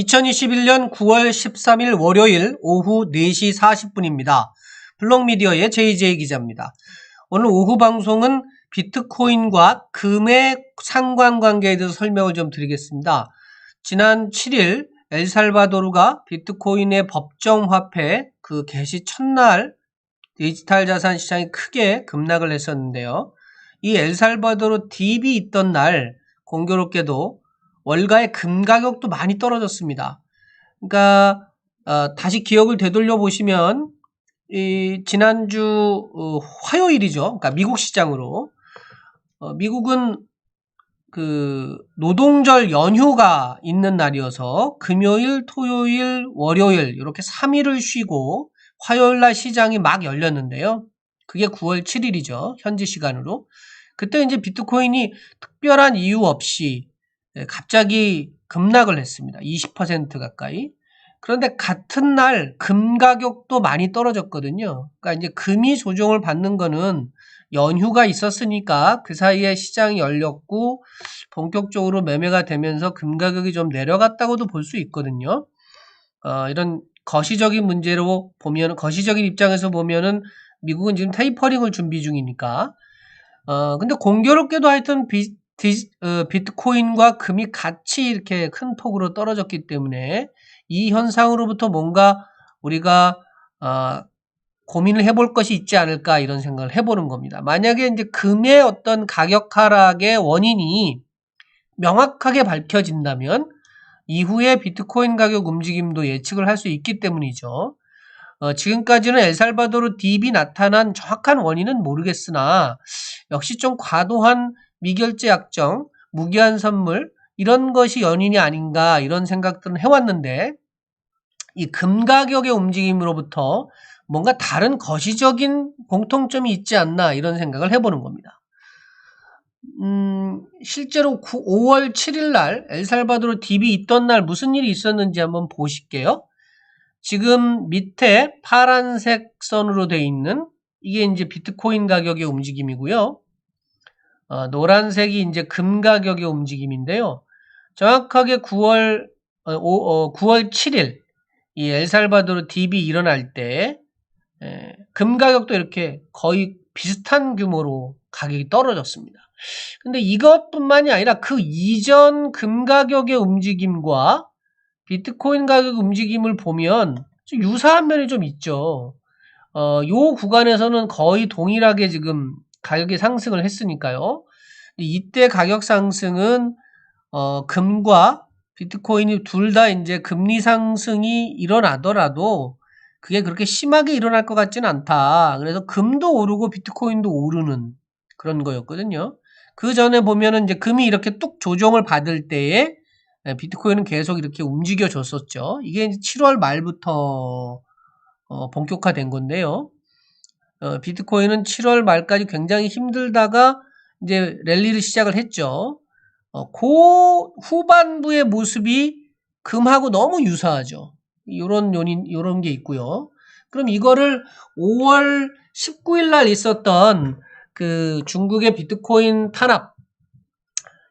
2021년 9월 13일 월요일 오후 4시 40분입니다. 블록미디어의 JJ 기자입니다. 오늘 오후 방송은 비트코인과 금의 상관관계에 대해서 설명을 좀 드리겠습니다. 지난 7일 엘살바도르가 비트코인의 법정화폐 그 개시 첫날 디지털 자산 시장이 크게 급락을 했었는데요. 이 엘살바도르 딥이 있던 날 공교롭게도 월가의 금 가격도 많이 떨어졌습니다. 그러니까 어, 다시 기억을 되돌려 보시면 이 지난주 어, 화요일이죠. 그러니까 미국 시장으로 어, 미국은 그 노동절 연휴가 있는 날이어서 금요일, 토요일, 월요일 이렇게 3일을 쉬고 화요일 날 시장이 막 열렸는데요. 그게 9월 7일이죠. 현지 시간으로. 그때 이제 비트코인이 특별한 이유 없이 네, 갑자기 급락을 했습니다. 20% 가까이. 그런데 같은 날 금 가격도 많이 떨어졌거든요. 그러니까 이제 금이 조정을 받는 거는 연휴가 있었으니까 그 사이에 시장이 열렸고 본격적으로 매매가 되면서 금 가격이 좀 내려갔다고도 볼 수 있거든요. 어, 이런 거시적인 문제로 보면 거시적인 입장에서 보면은 미국은 지금 테이퍼링을 준비 중이니까 어 근데 공교롭게도 하여튼 비, 디, 어, 비트코인과 금이 같이 이렇게 큰 폭으로 떨어졌기 때문에 이 현상으로부터 뭔가 우리가 어, 고민을 해볼 것이 있지 않을까 이런 생각을 해보는 겁니다. 만약에 이제 금의 어떤 가격 하락의 원인이 명확하게 밝혀진다면 이후에 비트코인 가격 움직임도 예측을 할 수 있기 때문이죠. 어, 지금까지는 엘살바도르 딥이 나타난 정확한 원인은 모르겠으나 역시 좀 과도한 미결제 약정, 무기한 선물 이런 것이 연인이 아닌가 이런 생각들은 해왔는데 이 금 가격의 움직임으로부터 뭔가 다른 거시적인 공통점이 있지 않나 이런 생각을 해보는 겁니다. 음, 실제로 9, 5월 7일 날 엘살바도르 딥이 있던 날 무슨 일이 있었는지 한번 보실게요. 지금 밑에 파란색 선으로 되어 있는 이게 이제 비트코인 가격의 움직임이고요. 어, 노란색이 이제 금 가격의 움직임인데요. 정확하게 9월 어, 어, 9월 7일 이 엘살바도르 딥이 일어날 때 예, 금 가격도 이렇게 거의 비슷한 규모로 가격이 떨어졌습니다. 근데 이것뿐만이 아니라 그 이전 금 가격의 움직임과 비트코인 가격 움직임을 보면 유사한 면이 좀 있죠. 어, 요 구간에서는 거의 동일하게 지금 가격이 상승을 했으니까요. 이때 가격 상승은 어, 금과 비트코인이 둘 다 이제 금리 상승이 일어나더라도 그게 그렇게 심하게 일어날 것 같지는 않다. 그래서 금도 오르고 비트코인도 오르는 그런 거였거든요. 그 전에 보면은 이제 금이 이렇게 뚝 조정을 받을 때에 비트코인은 계속 이렇게 움직여 줬었죠. 이게 이제 7월 말부터 어, 본격화된 건데요. 어, 비트코인은 7월 말까지 굉장히 힘들다가 이제 랠리를 시작을 했죠. 어, 그 후반부의 모습이 금하고 너무 유사하죠. 요런 요인, 요런 게 있고요. 그럼 이거를 5월 19일 날 있었던 그 중국의 비트코인 탄압,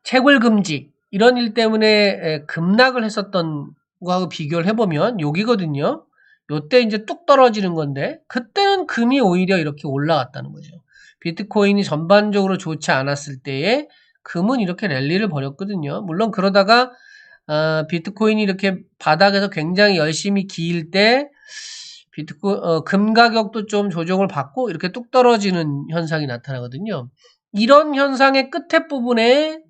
채굴 금지, 이런 일 때문에 급락을 했었던 거하고 비교를 해보면 여기거든요. 요때 이제 뚝 떨어지는 건데 그때는 금이 오히려 이렇게 올라갔다는 거죠. 비트코인이 전반적으로 좋지 않았을 때에 금은 이렇게 랠리를 벌였거든요. 물론 그러다가 어, 비트코인이 이렇게 바닥에서 굉장히 열심히 기일 때 비트코 어, 금 가격도 좀 조정을 받고 이렇게 뚝 떨어지는 현상이 나타나거든요. 이런 현상의 끝에 부분에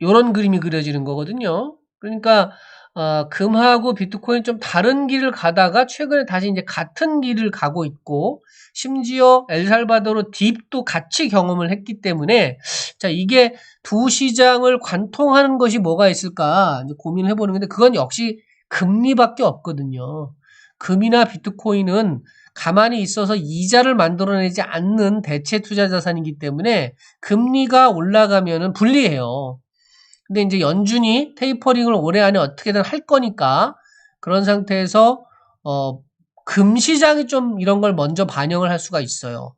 이런 그림이 그려지는 거거든요. 그러니까 어, 금하고 비트코인 좀 다른 길을 가다가 최근에 다시 이제 같은 길을 가고 있고 심지어 엘살바도르 딥도 같이 경험을 했기 때문에 자 이게 두 시장을 관통하는 것이 뭐가 있을까 고민을 해보는 건데 그건 역시 금리밖에 없거든요. 금이나 비트코인은 가만히 있어서 이자를 만들어내지 않는 대체 투자 자산이기 때문에 금리가 올라가면은 불리해요. 근데 이제 연준이 테이퍼링을 올해 안에 어떻게든 할 거니까 그런 상태에서 어, 금 시장이 좀 이런 걸 먼저 반영을 할 수가 있어요.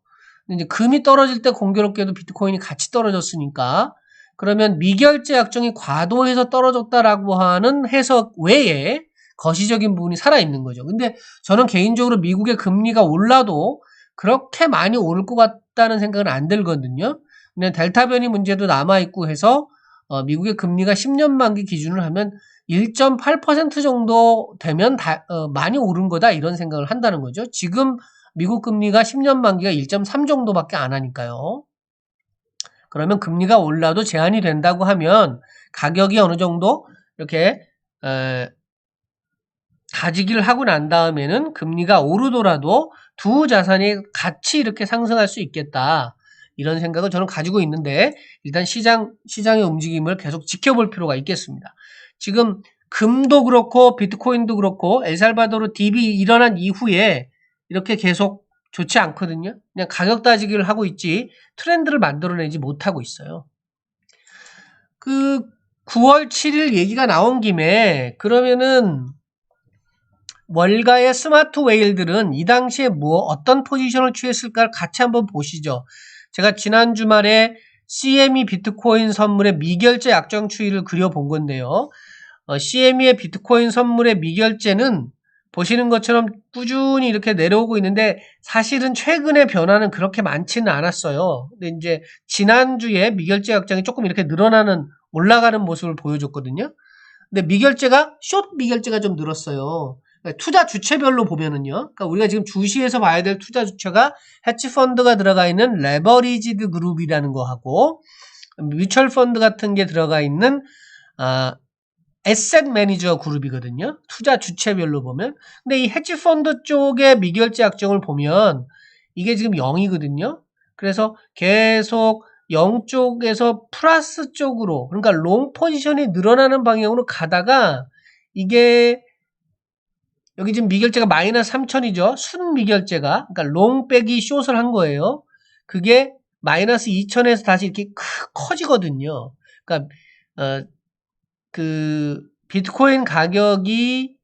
근데 이제 금이 떨어질 때 공교롭게도 비트코인이 같이 떨어졌으니까 그러면 미결제 약정이 과도해서 떨어졌다라고 하는 해석 외에 거시적인 부분이 살아있는 거죠. 근데 저는 개인적으로 미국의 금리가 올라도 그렇게 많이 오를 것 같다는 생각은 안 들거든요. 근데 델타 변이 문제도 남아있고 해서 어, 미국의 금리가 10년 만기 기준을 하면 1.8% 정도 되면 다, 어, 많이 오른 거다 이런 생각을 한다는 거죠. 지금 미국 금리가 10년 만기가 1.3 정도밖에 안 하니까요. 그러면 금리가 올라도 제한이 된다고 하면 가격이 어느 정도 이렇게 에, 가지기를 하고 난 다음에는 금리가 오르더라도 두 자산이 같이 이렇게 상승할 수 있겠다. 이런 생각을 저는 가지고 있는데 일단 시장 시장의 움직임을 계속 지켜볼 필요가 있겠습니다. 지금 금도 그렇고 비트코인도 그렇고 엘살바도르 DB 일어난 이후에 이렇게 계속 좋지 않거든요. 그냥 가격 따지기를 하고 있지 트렌드를 만들어내지 못하고 있어요. 그 9월 7일 얘기가 나온 김에 그러면은 월가의 스마트 웨일들은 이 당시에 뭐 어떤 포지션을 취했을까 같이 한번 보시죠. 제가 지난 주말에 CME 비트코인 선물의 미결제 약정 추이를 그려본 건데요. 어, CME의 비트코인 선물의 미결제는 보시는 것처럼 꾸준히 이렇게 내려오고 있는데 사실은 최근의 변화는 그렇게 많지는 않았어요. 근데 이제 지난주에 미결제 약정이 조금 이렇게 늘어나는 올라가는 모습을 보여줬거든요. 근데 미결제가 숏 미결제가 좀 늘었어요. 그러니까 투자 주체별로 보면은요. 그러니까 우리가 지금 주시에서 봐야 될 투자 주체가 해치 펀드가 들어가 있는 레버리지드 그룹이라는 거하고 뮤추얼 펀드 같은 게 들어가 있는 아, 에셋 매니저 그룹이거든요. 투자 주체별로 보면. 근데 이 해치 펀드 쪽의 미결제 약정을 보면 이게 지금 0이거든요. 그래서 계속 0 쪽에서 플러스 쪽으로 그러니까 롱 포지션이 늘어나는 방향으로 가다가 이게 여기 지금 미결제가 마이너스 3천이죠. 순 미결제가. 그러니까 롱 빼기 숏을 한 거예요. 그게 마이너스 2천에서 다시 이렇게 크, 커지거든요. 그러니까 어, 그 비트코인 가격이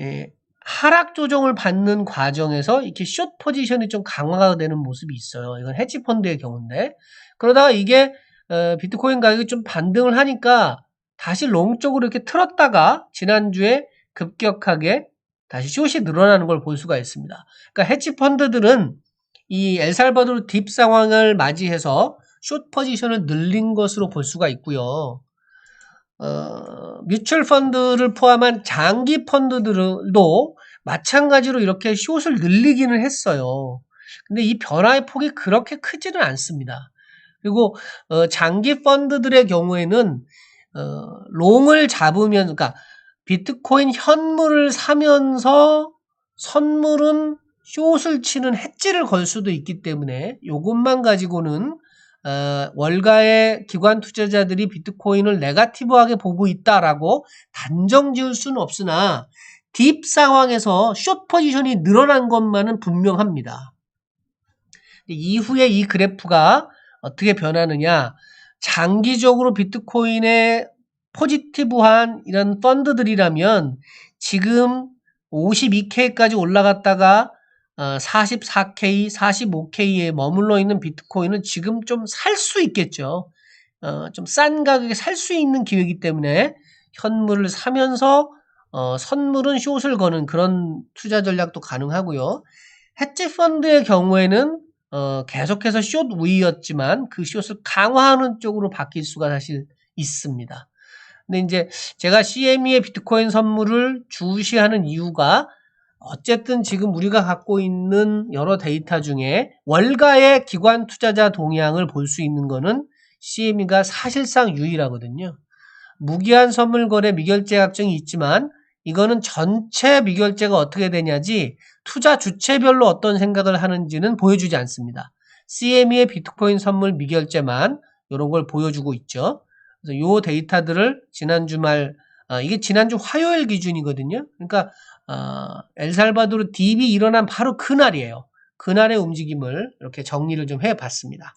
예, 하락 조정을 받는 과정에서 이렇게 숏 포지션이 좀 강화가 되는 모습이 있어요. 이건 해치 펀드의 경우인데 그러다가 이게 어, 비트코인 가격이 좀 반등을 하니까 다시 롱 쪽으로 이렇게 틀었다가 지난주에 급격하게 다시 숏이 늘어나는 걸 볼 수가 있습니다. 그러니까 해치 펀드들은 이 엘살바도르 딥 상황을 맞이해서 숏 포지션을 늘린 것으로 볼 수가 있고요. 어, 뮤추얼 펀드를 포함한 장기 펀드들도 마찬가지로 이렇게 숏을 늘리기는 했어요. 근데 이 변화의 폭이 그렇게 크지는 않습니다. 그리고 어, 장기 펀드들의 경우에는 어, 롱을 잡으면 그러니까 비트코인 현물을 사면서 선물은 숏을 치는 해지를 걸 수도 있기 때문에 이것만 가지고는 어, 월가의 기관 투자자들이 비트코인을 네가티브하게 보고 있다라고 단정 지을 수는 없으나 딥 상황에서 숏 포지션이 늘어난 것만은 분명합니다. 이후에 이 그래프가 어떻게 변하느냐 장기적으로 비트코인의 포지티브한 이런 펀드들이라면 지금 52K까지 올라갔다가 44K, 어, 45K에 머물러 있는 비트코인은 지금 좀 살 수 있겠죠. 어, 좀 싼 가격에 살 수 있는 기회이기 때문에 현물을 사면서 어, 선물은 숏을 거는 그런 투자 전략도 가능하고요. 해지 펀드의 경우에는 어, 계속해서 숏 우위였지만 그 숏을 강화하는 쪽으로 바뀔 수가 사실 있습니다. 근데 이제 제가 CME의 비트코인 선물을 주시하는 이유가 어쨌든 지금 우리가 갖고 있는 여러 데이터 중에 월가의 기관 투자자 동향을 볼 수 있는 거는 CME가 사실상 유일하거든요. 무기한 선물 거래 미결제 약정이 있지만 이거는 전체 미결제가 어떻게 되냐지 투자 주체별로 어떤 생각을 하는지는 보여주지 않습니다. CME의 비트코인 선물 미결제만 이런 걸 보여주고 있죠. 그래서 요 데이터들을 지난 주말 아, 이게 지난주 화요일 기준이거든요. 그러니까 아, 엘살바도르 딥이 일어난 바로 그날이에요. 그날의 움직임을 이렇게 정리를 좀 해봤습니다.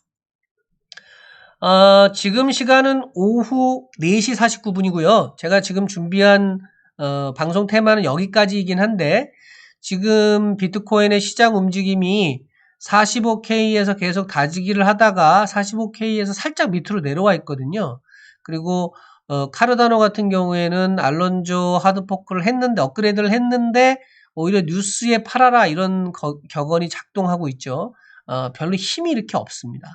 어, 지금 시간은 오후 4시 49분이고요. 제가 지금 준비한 어, 방송 테마는 여기까지이긴 한데 지금 비트코인의 시장 움직임이 45K에서 계속 다지기를 하다가 45K에서 살짝 밑으로 내려와 있거든요. 그리고 어, 카르다노 같은 경우에는 알론조 하드포크를 했는데 업그레이드를 했는데 오히려 뉴스에 팔아라 이런 거- 격언이 작동하고 있죠. 어, 별로 힘이 이렇게 없습니다.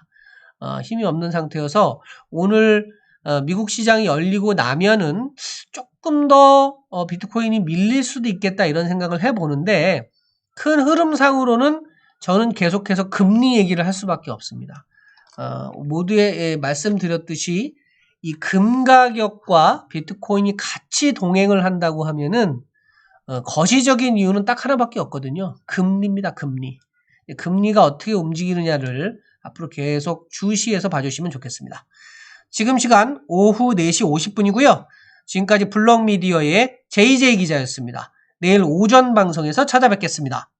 어, 힘이 없는 상태여서 오늘 어, 미국 시장이 열리고 나면은 조금 더 어, 비트코인이 밀릴 수도 있겠다 이런 생각을 해보는데 큰 흐름상으로는 저는 계속해서 금리 얘기를 할 수밖에 없습니다. 어, 모두에 예, 말씀드렸듯이 이 금 가격과 비트코인이 같이 동행을 한다고 하면은 어, 거시적인 이유는 딱 하나밖에 없거든요. 금리입니다. 금리. 예, 금리가 어떻게 움직이느냐를 앞으로 계속 주시해서 봐주시면 좋겠습니다. 지금 시간 오후 4시 50분이고요. 지금까지 블록미디어의 JJ 기자였습니다. 내일 오전 방송에서 찾아뵙겠습니다.